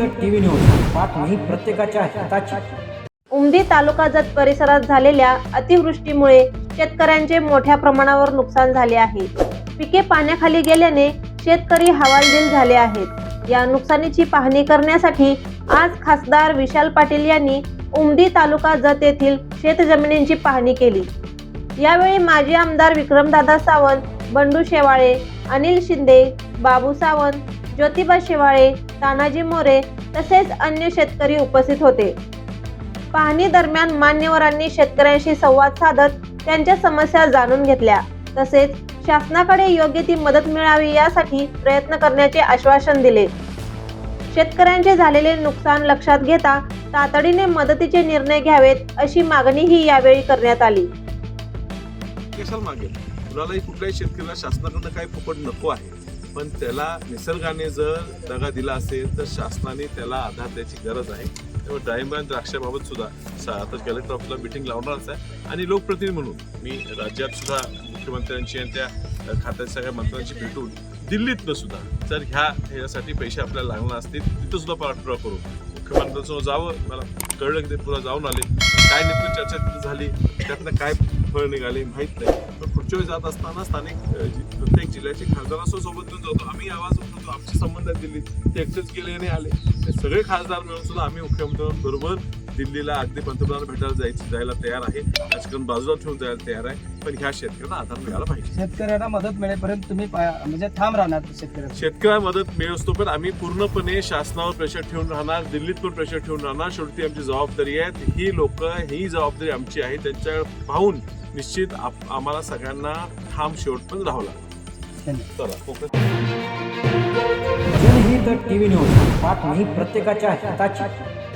जनहित TV news. बातमी प्रत्येकाच्या हिताची. उमदी तालुका जत परिसरात झालेल्या अतिवृष्टीमुळे शेतकऱ्यांचे मोठ्या प्रमाणावर नुकसान झाले आहे. पिके पाण्याखाली गेल्याने शेतकरी हवालदिल झाले आहेत. या नुकसानीची पाहणी करण्यासाठी आज खासदार विशाल पाटील यांनी उमदी तालुका जत येथील शेतजमिनींची पाहणी केली. यावेळी माजी आमदार विक्रमदादा सावंत बंडू शेवाळे अनिल शिंदे बाबू सावंत ज्योतिबा शिवाळे तानाजी मोरे तसेच अन्य शेतकरी उपस्थित होते. पाहणी दरम्यान मान्यवरांनी शेतकऱ्यांशी संवाद साधत त्यांच्या समस्या जाणून घेतल्या. तसेच शासनाकडे योग्य ती मदत मिळावी यासाठी प्रयत्न करण्याचे आश्वासन दिले. शेतकऱ्यांचे झालेले नुकसान लक्षात घेता तातडीने मदतीचे निर्णय घ्यावेत अशी मागणीही यावेळी करण्यात आली. कशाला मागेल कुणालाही कुठल्याही शेतकऱ्याला शासनाकडनं काही फुकट नको आहे. पण त्याला निसर्गाने जर दगा दिला असेल तर शासनाने त्याला आधार द्यायची गरज आहे. त्यामुळे डाळिंब आणि द्राक्षाबाबत सुद्धा सा- आता कलेक्टर ऑफिसला मिटिंग लावणारच आहे. आणि लोकप्रतिनिधी म्हणून मी राज्यात सुद्धा मुख्यमंत्र्यांची आणि त्या खात्याच्या सगळ्या मंत्र्यांची भेटून दिल्लीतनं सुद्धा जर ह्या ह्यासाठी पैसे आपल्याला लागणार असतील तिथं सुद्धा पाठपुरावा करू. मुख्यमंत्र्यांसमोर जावं मला कळलं की ते पुरा जाऊन आले. काय नेमकी चर्चा तिथे झाली त्यातनं काय फळ निघाले माहीत नाही. पुढच्या वेळी जात असताना स्थानिक प्रत्येक जिल्ह्याचे खासदारांसोबत सोबत घेऊन जातो. आम्ही आवाज उठवतो आमचे संबंध दिल्लीत ते एकटेच गेले आणि आले. ते सगळे खासदार मिळून सुद्धा आम्ही मुख्यमंत्र्यांबरोबर दिल्लीला अगदी पंतप्रधान भेटायला जायची जायला तयार आहे. राजकारण बाजूला ठेवून जायला तयार आहे. पण ह्या शेतकऱ्यांना आधार मिळाला पाहिजे. शेतकऱ्यांना मदत मिळेपर्यंत तुम्ही म्हणजे ठाम राहणार शेतकऱ्यांना. शेतकऱ्यांना मदत मिळतो पण आम्ही पूर्णपणे शासनावर प्रेशर ठेवून राहणार दिल्लीत पण प्रेशर ठेवून राहणार. शेवटी आमची जबाबदारी आहे. ही लोक ही जबाबदारी आमची आहे. त्यांच्या पाहून निश्चित आप- आम्हाला सगळ्यांना ठाम शेवटपर्यंत राहावं लागेल धन्यवाद. चला फोकस जनहित टीव्ही न्यूज बातमी प्रत्येकाच्या हिताची.